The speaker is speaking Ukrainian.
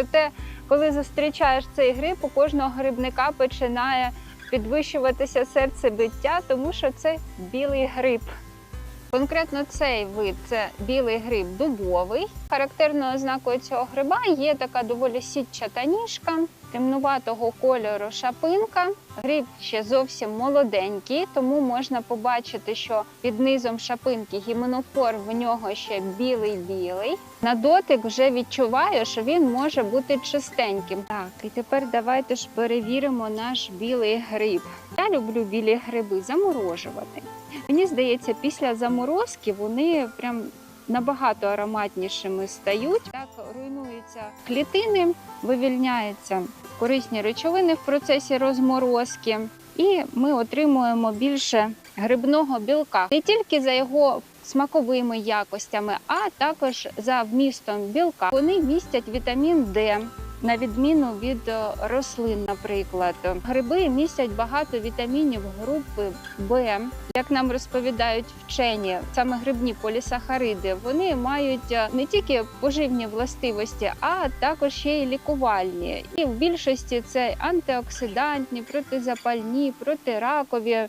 Проте, коли зустрічаєш цей гриб, у кожного грибника починає підвищуватися серцебиття, тому що це білий гриб. Конкретно цей вид це білий гриб дубовий. Характерною ознакою цього гриба є така доволі сітчата ніжка, темнуватого кольору шапинка. Гриб ще зовсім молоденький, тому можна побачити, що під низом шапинки гіменофор в нього ще білий-білий. На дотик вже відчуваю, що він може бути чистеньким. Так, і тепер давайте ж перевіримо наш білий гриб. Я люблю білі гриби заморожувати. Мені здається, після заморозки вони прям набагато ароматнішими стають. Так руйнуються клітини, вивільняються корисні речовини в процесі розморозки, і ми отримуємо більше грибного білка не тільки за його смаковими якостями, а також за вмістом білка. Вони містять вітамін Д. На відміну від е, рослин, наприклад, гриби містять багато вітамінів групи Б. Як нам розповідають вчені, саме грибні полісахариди вони мають е, не тільки поживні властивості, а також ще й лікувальні. І в більшості це антиоксидантні, протизапальні, протиракові.